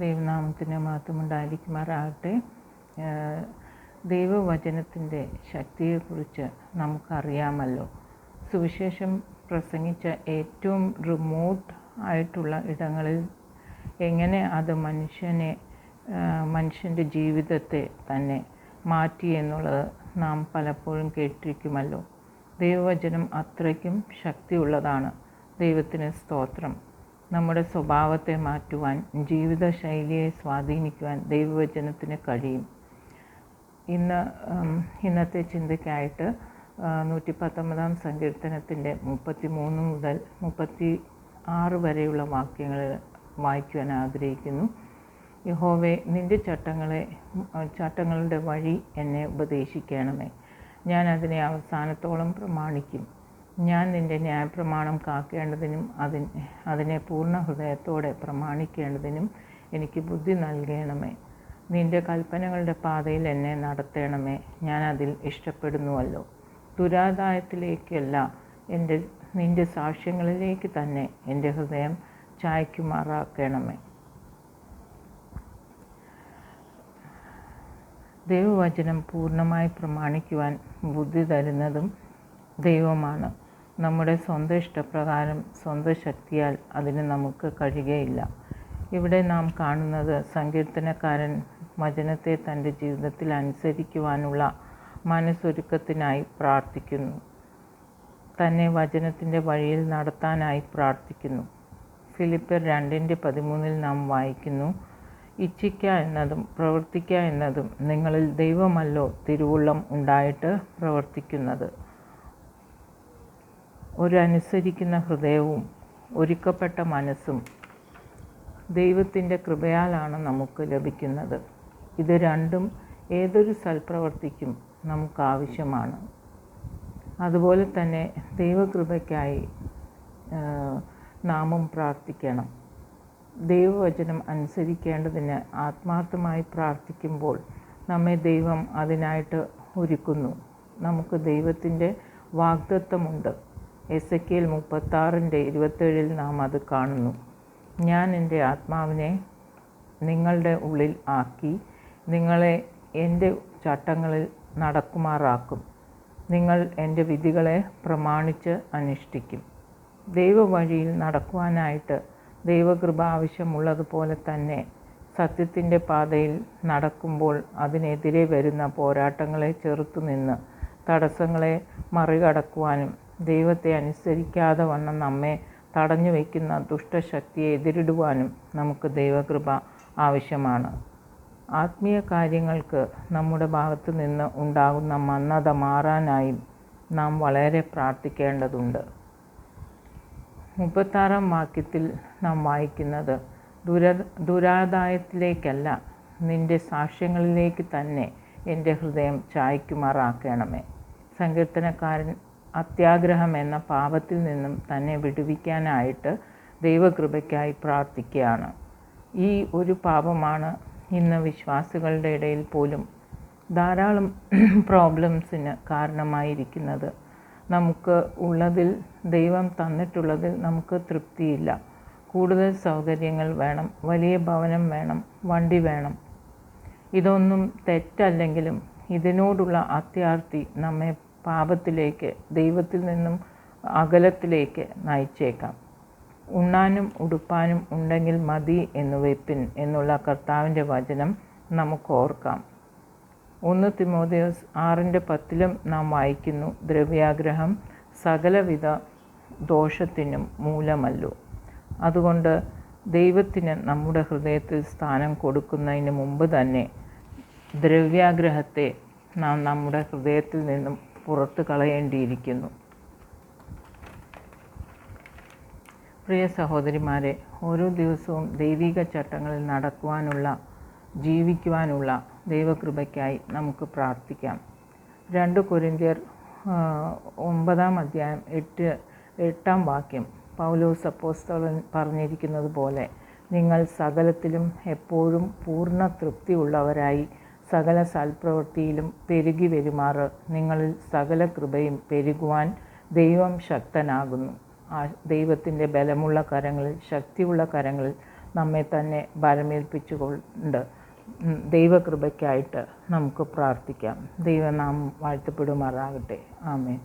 പ്രാർത്ഥിക്കുമാറാകട്ടെ ദൈവവചനത്തിന്റെ ശക്തിയെക്കുറിച്ച് നമുക്കറിയാമല്ലോ. സുവിശേഷം പ്രസംഗിച്ച ഏറ്റവും റിമോട്ട് ആയിട്ടുള്ള ഇടങ്ങളിൽ എങ്ങനെ അത് മനുഷ്യനെ മനുഷ്യന്റെ ജീവിതത്തെ തന്നെ മാറ്റി എന്നുള്ളത് നാം പലപ്പോഴും കേട്ടിരിക്കുമല്ലോ. ദൈവവചനം അത്രയ്ക്കും ശക്തിയുള്ളതാണ്. ദൈവത്തിന് സ്തോത്രം. നമ്മുടെ സ്വഭാവത്തെ മാറ്റുവാൻ ജീവിതശൈലിയെ സ്വാധീനിക്കുവാൻ ദൈവവചനത്തിന് കഴിയും. ഇന്ന് ഇന്നത്തെ ചിന്തയ്ക്കായിട്ട് നൂറ്റി പത്തൊമ്പതാം സങ്കീർത്തനത്തിന്റെ മുപ്പത്തി മൂന്ന് മുതൽ മുപ്പത്തി ആറ് വരെയുള്ള വാക്യങ്ങൾ വായിക്കുവാൻ ആഗ്രഹിക്കുന്നു. യഹോവെ നിന്റെ ചട്ടങ്ങളെ ചട്ടങ്ങളുടെ വഴി എന്നെ ഉപദേശിക്കണമേ. ഞാൻ അതിനെ അവസാനത്തോളം പ്രമാണിക്കും. ഞാൻ നിന്റെ ന്യായപ്രമാണം കാക്കേണ്ടതിനും അതിന് അതിനെ പൂർണ ഹൃദയത്തോടെ പ്രമാണിക്കേണ്ടതിനും എനിക്ക് ബുദ്ധി നൽകണമേ. നിന്റെ കൽപ്പനകളുടെ പാതയിൽ എന്നെ നടത്തണമേ. ഞാൻ അതിൽ ഇഷ്ടപ്പെടുന്നുവല്ലോ. ദുരാദായത്തിലേക്കല്ല എന്റെ നിന്റെ സാക്ഷ്യങ്ങളിലേക്ക് തന്നെ എന്റെ ഹൃദയം ചായ്ക്കുമാറാക്കണമേ. ദൈവവചനം പൂർണമായി പ്രമാണിക്കുവാൻ ബുദ്ധി തരുന്നതും ദൈവമാണ്. നമ്മുടെ സ്വന്തം ഇഷ്ടപ്രകാരം സ്വന്തം ശക്തിയാൽ അതിന് നമുക്ക് കഴിയുകയില്ല. ഇവിടെ നാം കാണുന്നത് സങ്കീർത്തനക്കാരൻ വചനത്തെ തന്റെ ജീവിതത്തിൽ അനുസരിക്കുവാനുള്ള മനസ്സൊരുക്കത്തിനായി പ്രാർത്ഥിക്കുന്നു. തന്നെ വചനത്തിന്റെ വഴിയിൽ നടത്താനായി പ്രാർത്ഥിക്കുന്നു. ഫിലിപ്പർ രണ്ടിന്റെ പതിമൂന്നിൽ നാം വായിക്കുന്നു ഇച്ഛിക്ക എന്നതും പ്രവർത്തിക്കുക എന്നതും നിങ്ങളിൽ ദൈവമല്ലോ തിരുവുള്ളം ഉണ്ടായിട്ട് പ്രവർത്തിക്കുന്നത്. ഒരു അനുസരിക്കുന്ന ഹൃദയവും ഒരുക്കപ്പെട്ട മനസ്സും ദൈവത്തിന്റെ കൃപയാലാണ് നമുക്ക് ലഭിക്കുന്നത്. ഇത് രണ്ടും ഏതൊരു സൽപ്രവർത്തിക്കും നമുക്ക് ആവശ്യമാണ്. അതുപോലെ തന്നെ ദൈവകൃപയ്ക്കായി നാമം പ്രാർത്ഥിക്കണം. ദൈവവചനം അനുസരിക്കേണ്ടതിന് ആത്മാർത്ഥമായി പ്രാർത്ഥിക്കുമ്പോൾ നമ്മെ ദൈവം അതിനായിട്ട് ഒരുക്കുന്നു. നമുക്ക് ദൈവത്തിന്റെ വാഗ്ദത്വമുണ്ട് എസ് എ കെൽ മുപ്പത്താറിന്റെ ഇരുപത്തേഴിൽ നാം അത് കാണുന്നു. ഞാൻ എന്റെ ആത്മാവിനെ നിങ്ങളുടെ ഉള്ളിൽ ആക്കി നിങ്ങളെ എന്റെ ചട്ടങ്ങളിൽ നടക്കുമാറാക്കും. നിങ്ങൾ എന്റെ വിധികളെ പ്രമാണിച്ച് അനുഷ്ഠിക്കും. ദൈവവഴിയിൽ നടക്കുവാനായിട്ട് ദൈവകൃപ ആവശ്യമുള്ളതുപോലെ തന്നെ സത്യത്തിന്റെ പാതയിൽ നടക്കുമ്പോൾ അതിനെതിരെ വരുന്ന പോരാട്ടങ്ങളെ ചെറുത്തുനിന്ന് തടസ്സങ്ങളെ മറികടക്കുവാനും ദൈവത്തെ അനുസരിക്കാതെ വണ്ണം നമ്മെ തടഞ്ഞു വയ്ക്കുന്ന ദുഷ്ടശക്തിയെ എതിരിടുവാനും നമുക്ക് ദൈവകൃപ ആവശ്യമാണ്. ആത്മീയ കാര്യങ്ങൾക്ക് നമ്മുടെ ഭാഗത്തു നിന്ന് ഉണ്ടാകുന്ന മന്നത മാറാനായും നാം വളരെ പ്രാർത്ഥിക്കേണ്ടതുണ്ട്. മുപ്പത്താറാം വാക്യത്തിൽ നാം വായിക്കുന്നത് ദുര ദുരാദായത്തിലേക്കല്ല നിന്റെ സാക്ഷ്യങ്ങളിലേക്ക് തന്നെ എന്റെ ഹൃദയം ചായ്ക്കുമാറാക്കണമേ. സങ്കീർത്തനക്കാരൻ അത്യാഗ്രഹം എന്ന പാപത്തിൽ നിന്നും തന്നെ വിടുവിക്കാനായിട്ട് ദൈവകൃപയ്ക്കായി പ്രാർത്ഥിക്കുകയാണ്. ഈ ഒരു പാപമാണ് ഇന്ന് വിശ്വാസികളുടെ ഇടയിൽ പോലും ധാരാളം പ്രോബ്ലംസിന് കാരണമായിരിക്കുന്നത്. നമുക്ക് ഉള്ളതിൽ ദൈവം തന്നിട്ടുള്ളതിൽ നമുക്ക് തൃപ്തിയില്ല. കൂടുതൽ സൗകര്യങ്ങൾ വേണം വലിയ ഭവനം വേണം വണ്ടി വേണം. ഇതൊന്നും തെറ്റല്ലെങ്കിലും ഇതിനോടുള്ള അത്യാർത്തി നമ്മെ പാപത്തിലേക്ക് ദൈവത്തിൽ നിന്നും അകലത്തിലേക്ക് നയിച്ചേക്കാം. ഉണ്ണാനും ഉടുപ്പാനും ഉണ്ടെങ്കിൽ മതി എന്ന് വെപ്പിൻ എന്നുള്ള കർത്താവിന്റെ വചനം നമുക്ക് ഓർക്കാം. ഒന്ന് തിമോദയോസ് ആറിന്റെ പത്തിലും നാം വായിക്കുന്നു ദ്രവ്യാഗ്രഹം സകലവിധ ദോഷത്തിനും മൂലമല്ലോ. അതുകൊണ്ട് ദൈവത്തിന് നമ്മുടെ ഹൃദയത്തിൽ സ്ഥാനം കൊടുക്കുന്നതിന് മുമ്പ് തന്നെ ദ്രവ്യാഗ്രഹത്തെ നാം നമ്മുടെ ഹൃദയത്തിൽ നിന്നും പുറത്തു കളയേണ്ടിയിരിക്കുന്നു. പ്രിയ സഹോദരിമാരെ ഓരോ ദിവസവും ദൈവിക ചട്ടങ്ങളിൽ നടക്കുവാനുള്ള ജീവിക്കുവാനുള്ള ദൈവകൃപയ്ക്കായി നമുക്ക് പ്രാർത്ഥിക്കാം. രണ്ട് കൊരിന്ത്യർ ഒമ്പതാം അധ്യായം എട്ട് എട്ടാം വാക്യം പൗലോസ് അപ്പോസ്തലൻ പറഞ്ഞിരിക്കുന്നത് പോലെ നിങ്ങൾ സകലത്തിലും എപ്പോഴും പൂർണ തൃപ്തിയുള്ളവരായി സകല സൽപ്രവൃത്തിയിലും പെരുകി വരുമാറ്. നിങ്ങളിൽ സകല കൃപയും പെരുകുവാൻ ദൈവം ശക്തനാകുന്നു. ആ ദൈവത്തിന്റെ ബലമുള്ള കരങ്ങളിൽ ശക്തിയുള്ള കരങ്ങളിൽ നമ്മെ തന്നെ ബലമേൽപ്പിച്ചുകൊണ്ട് ദൈവകൃപയ്ക്കായിട്ട് നമുക്ക് പ്രാർത്ഥിക്കാം. ദൈവനാമം വാഴ്ത്തപ്പെടുമാറാകട്ടെ. ആമേൻ.